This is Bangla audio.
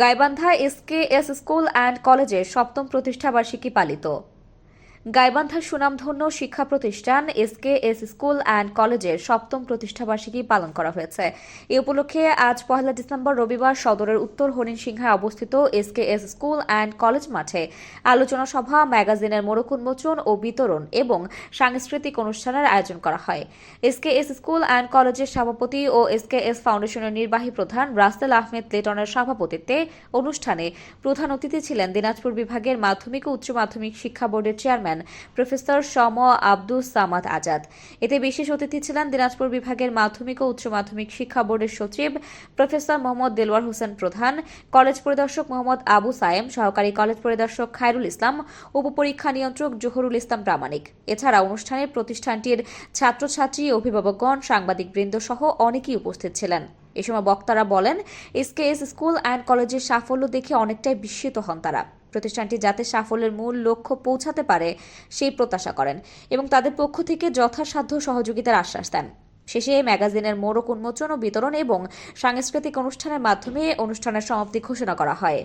Gaibandha SK S school and কলেজের সপ্তম প্রতিষ্ঠাবার্ষিকী পালিত। গাইবান্ধা সুনামধন্য শিক্ষা প্রতিষ্ঠান এসকে এস স্কুল অ্যান্ড কলেজের সপ্তম প্রতিষ্ঠাবার্ষিকী পালন করা হয়েছে। এ উপলক্ষে আজ পহেলা ডিসেম্বর রবিবার সদরের উত্তর হরিণসিংহায় অবস্থিত SK S school and college মাঠে আলোচনা সভা, ম্যাগাজিনের মোড়ক উন্মোচন ও বিতরণ এবং সাংস্কৃতিক অনুষ্ঠানের আয়োজন করা হয়। এসকে এস স্কুল অ্যান্ড কলেজের সভাপতি ও এসকে এস ফাউন্ডেশনের নির্বাহী প্রধান রাসেল আহমেদ লেটনের সভাপতিত্বে অনুষ্ঠানে প্রধান অতিথি ছিলেন দিনাজপুর বিভাগের মাধ্যমিক ও উচ্চ মাধ্যমিক শিক্ষা বোর্ডের চেয়ারম্যান প্রফেসর সম আব্দুস সামাদ আজাদ। এতে বিশেষ অতিথি ছিলেন দিনাজপুর বিভাগের মাধ্যমিক ও উচ্চ মাধ্যমিক শিক্ষা বোর্ডের সচিব প্রফেসর মোহাম্মদ দেলওয়ার হোসেন প্রধান, কলেজ পরিদর্শক মোহাম্মদ আবু সায়েম, সহকারী কলেজ পরিদর্শক খায়রুল ইসলাম, উপপরীক্ষা নিয়ন্ত্রক জহুরুল ইসলাম প্রামাণিক। এছাড়া অনুষ্ঠানে প্রতিষ্ঠানটির ছাত্রছাত্রী অভিভাবকগণ সাংবাদিকবৃন্দ সহ অনেকেই উপস্থিত ছিলেন। এ সময় বক্তারা বলেন, এসকেএস স্কুল অ্যান্ড কলেজের সাফল্য দেখে অনেকটাই বিস্মিত হন তারা। প্রতিষ্ঠানটি যাতে সাফল্যের মূল লক্ষ্য পৌঁছাতে পারে, সেই প্রত্যাশা করেন এবং তাদের পক্ষ থেকে যথাসাধ্য সহযোগিতার আশ্বাস দেন। শেষে ম্যাগাজিনের মোড়ক উন্মোচন ও বিতরণ এবং সাংস্কৃতিক অনুষ্ঠানের মাধ্যমে অনুষ্ঠানের সমাপ্তি ঘোষণা করা হয়।